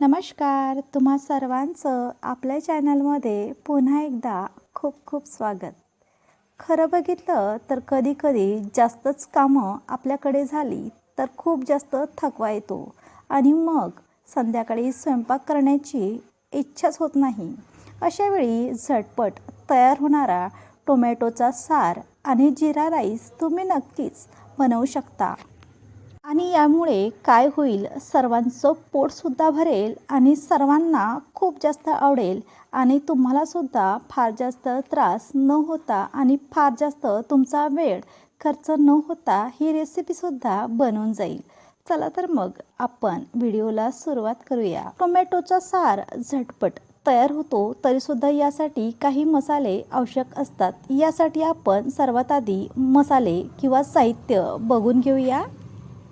नमस्कार तुम्हा सर्वांचं आपल्या चॅनलमध्ये पुन्हा एकदा खूप खूप स्वागत. खरं बघितलं तर कधीकधी जास्तच कामं आपल्याकडे झाली तर खूप जास्त थकवा येतो आणि मग संध्याकाळी स्वयंपाक करण्याची इच्छाच होत नाही. अशावेळी झटपट तयार होणारा टोमॅटोचा सार आणि जिरा राईस तुम्ही नक्कीच बनवू शकता. आणि यामुळे काय होईल? सर्वांचं पोटसुद्धा भरेल आणि सर्वांना खूप जास्त आवडेल आणि तुम्हालासुद्धा फार जास्त त्रास न होता आणि फार जास्त तुमचा वेळ खर्च न होता ही रेसिपीसुद्धा बनून जाईल. चला तर मग आपण व्हिडिओला सुरुवात करूया. टोमॅटोचा सार झटपट तयार होतो तरीसुद्धा यासाठी काही मसाले आवश्यक असतात. यासाठी आपण सर्वात आधी मसाले किंवा साहित्य बघून घेऊया.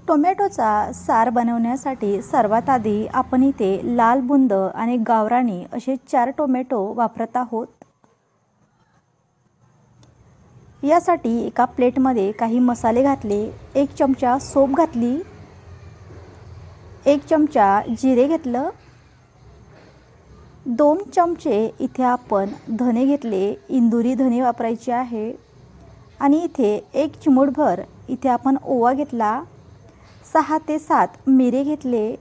टोमॅटोचा सार बनवण्यासाठी सर्वात आधी आपण इथे लाल बुंद आणि गावराणी असे चार टोमॅटो वापरत आहोत. यासाठी एका प्लेटमध्ये काही मसाले घातले एक चमचा सोप घातली एक चमचा जिरे घेतलं दोन चमचे इथे आपण धने घेतले इंदुरी धने वापरायचे आहे आणि इथे एक चिमूटभर इथे आपण ओवा घेतला. सहा ते सात मिरे घेतले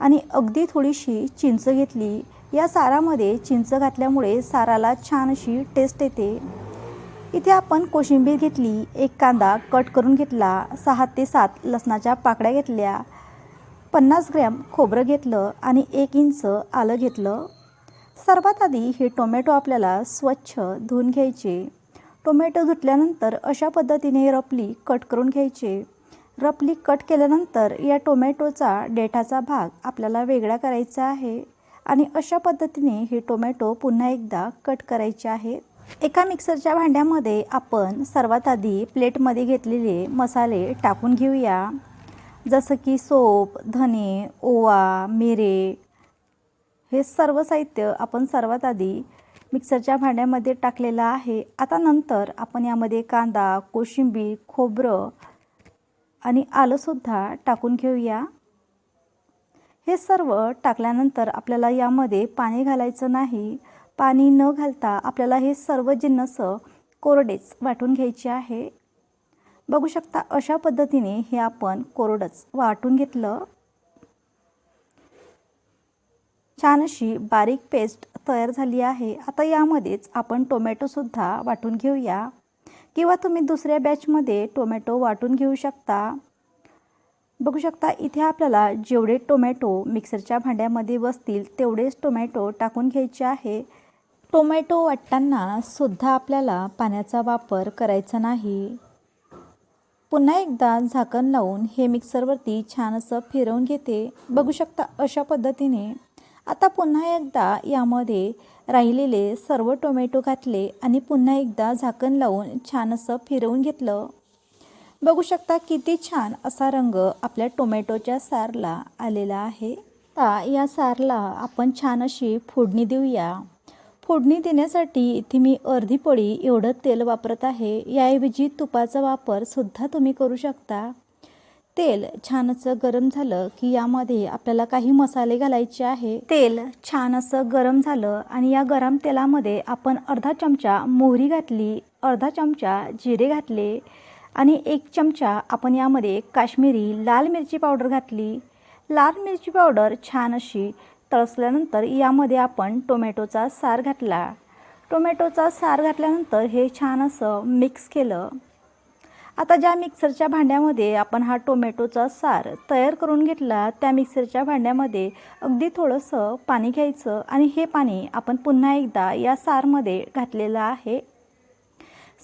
आणि अगदी थोडीशी चिंच घेतली. या सारामध्ये चिंच घातल्यामुळे साराला छान अशी टेस्ट येते. इथे आपण कोशिंबीर घेतली एक कांदा कट करून घेतला सहा ते सात लसणाच्या पाकड्या घेतल्या पन्नास ग्रॅम खोबरं घेतलं आणि एक इंच आलं घेतलं. सर्वात आधी हे टोमॅटो आपल्याला स्वच्छ धुवून घ्यायचे. टोमॅटो धुतल्यानंतर अशा पद्धतीने रपली कट करून घ्यायचे. रफली कट केल्यानंतर या टोमॅटोचा डेटाचा भाग आपल्याला वेगळा करायचा आहे आणि अशा पद्धतीने हे टोमॅटो पुन्हा एकदा कट करायचे आहेत. एका मिक्सरच्या भांड्यामध्ये आपण सर्वात आधी प्लेटमध्ये घेतलेले मसाले टाकून घेऊया. जसं की सोप धने ओवा मिरे हे सर्व साहित्य आपण सर्वात आधी मिक्सरच्या भांड्यामध्ये टाकलेलं आहे. आता नंतर आपण यामध्ये कांदा कोशिंबीर खोबरं आणि आलंसुद्धा टाकून घेऊया. हे सर्व टाकल्यानंतर आपल्याला यामध्ये पाणी घालायचं नाही. पाणी न घालता आपल्याला हे सर्व जिन्नस कोरडेच वाटून घ्यायचे आहे. बघू शकता अशा पद्धतीने हे आपण कोरडंच वाटून घेतलं. छान अशी बारीक पेस्ट तयार झाली आहे. आता यामध्येच आपण टोमॅटोसुद्धा वाटून घेऊया. किंवा तुम्ही दुसऱ्या बॅचमध्ये टोमॅटो वाटून घेऊ शकता. बघू शकता इथे आपल्याला जेवढे टोमॅटो मिक्सरच्या भांड्यामध्ये बसतील तेवढेच टोमॅटो टाकून घ्यायचे आहे. टोमॅटो वाटताना सुद्धा आपल्याला पाण्याचा वापर करायचा नाही. पुन्हा एकदा झाकण लावून हे मिक्सरवरती छान असं फिरवून घेते. बघू शकता अशा पद्धतीने आता पुन्हा एकदा यामध्ये राहिलेले सर्व टोमॅटो घातले आणि पुन्हा एकदा झाकण लावून छान असं फिरवून घेतलं. बघू शकता किती छान असा रंग आपल्या टोमॅटोच्या सारला आलेला आहे. आता या सारला आपण छान अशी फोडणी देऊया. फोडणी देण्यासाठी इथे मी अर्धी पळी एवढं तेल वापरत आहे. याऐवजी तुपाचा वापरसुद्धा तुम्ही करू शकता. तेल छान असं गरम झालं की यामध्ये आपल्याला काही मसाले घालायचे आहे. तेल छान असं गरम झालं आणि या गरम तेलामध्ये आपण अर्धा चमचा मोहरी घातली अर्धा चमचा जिरे घातले आणि एक चमचा आपण यामध्ये काश्मीरी लाल मिरची पावडर घातली. लाल मिरची पावडर छान अशी तळसल्यानंतर यामध्ये आपण टोमॅटोचा सार घातला. टोमॅटोचा सार घातल्यानंतर हे छान असं मिक्स केलं. आता ज्या मिक्सरच्या भांड्यामध्ये आपण हा टोमॅटोचा सार तयार करून घेतला त्या मिक्सरच्या भांड्यामध्ये अगदी थोडंसं पाणी घ्यायचं आणि हे पाणी आपण पुन्हा एकदा या सारमध्ये घातलेलं आहे.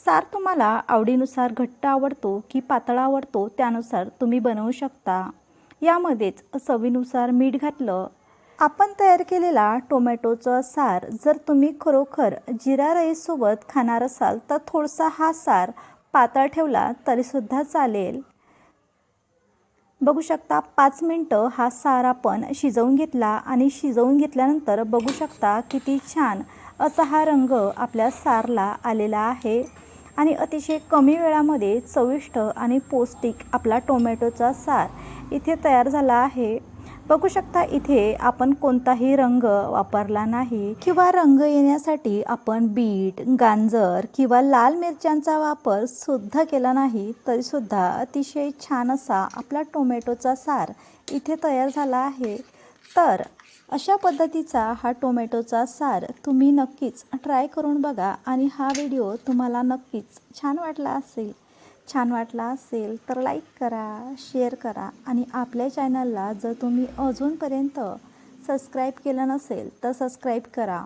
सार तुम्हाला आवडीनुसार घट्ट आवडतो की पातळ आवडतो त्यानुसार तुम्ही बनवू शकता. यामध्येच चवीनुसार मीठ घातलं. आपण तयार केलेला टोमॅटोचा सार जर तुम्ही खरोखर जिरा राईससोबत खाणार असाल तर थोडासा हा सार पातळ ठेवला तरीसुद्धा चालेल. बघू शकता पाच मिनटं हा सार आपण शिजवून घेतला आणि शिजवून घेतल्यानंतर बघू शकता किती छान असा हा रंग आपल्या सारला आलेला आहे. आणि अतिशय कमी वेळामध्ये चविष्ट आणि पौष्टिक आपला टोमॅटोचा सार इथे तयार झाला आहे. बघू शकता इथे आपण कोणताही रंग वापरला नाही किंवा रंग येण्यासाठी आपण बीट गांजर किंवा लाल मिरच्यांचा वापर सुद्धा केला नाही तरीसुद्धा अतिशय छान असा आपला टोमॅटोचा सार इथे तयार झाला आहे. तर अशा पद्धतीचा हा टोमॅटोचा सार तुम्ही नक्कीच ट्राय करून बघा आणि हा व्हिडिओ तुम्हाला नक्कीच छान वाटला असेल. छान वाटला असेल तर लाईक करा शेअर करा आणि आपल्या चॅनलला जर तुम्ही अजूनपर्यंत सबस्क्राईब केलं नसेल तर सबस्क्राईब करा.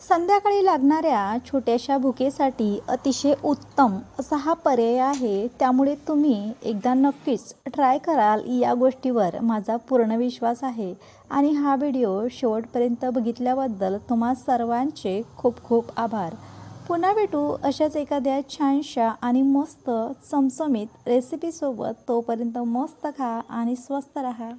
संध्याकाळी लागणाऱ्या छोट्याशा भुकेसाठी अतिशय उत्तम असा हा पर्याय आहे त्यामुळे तुम्ही एकदा नक्कीच ट्राय कराल या गोष्टीवर माझा पूर्ण विश्वास आहे आणि हा व्हिडिओ शेवटपर्यंत बघितल्याबद्दल तुम्हा सर्वांचे खूप खूप आभार. पुन्हा भेटू अशाच एखाद्या छानशा आणि मस्त चमचमीत रेसिपीसोबत तोपर्यंत मस्त खा आणि स्वस्त राहा.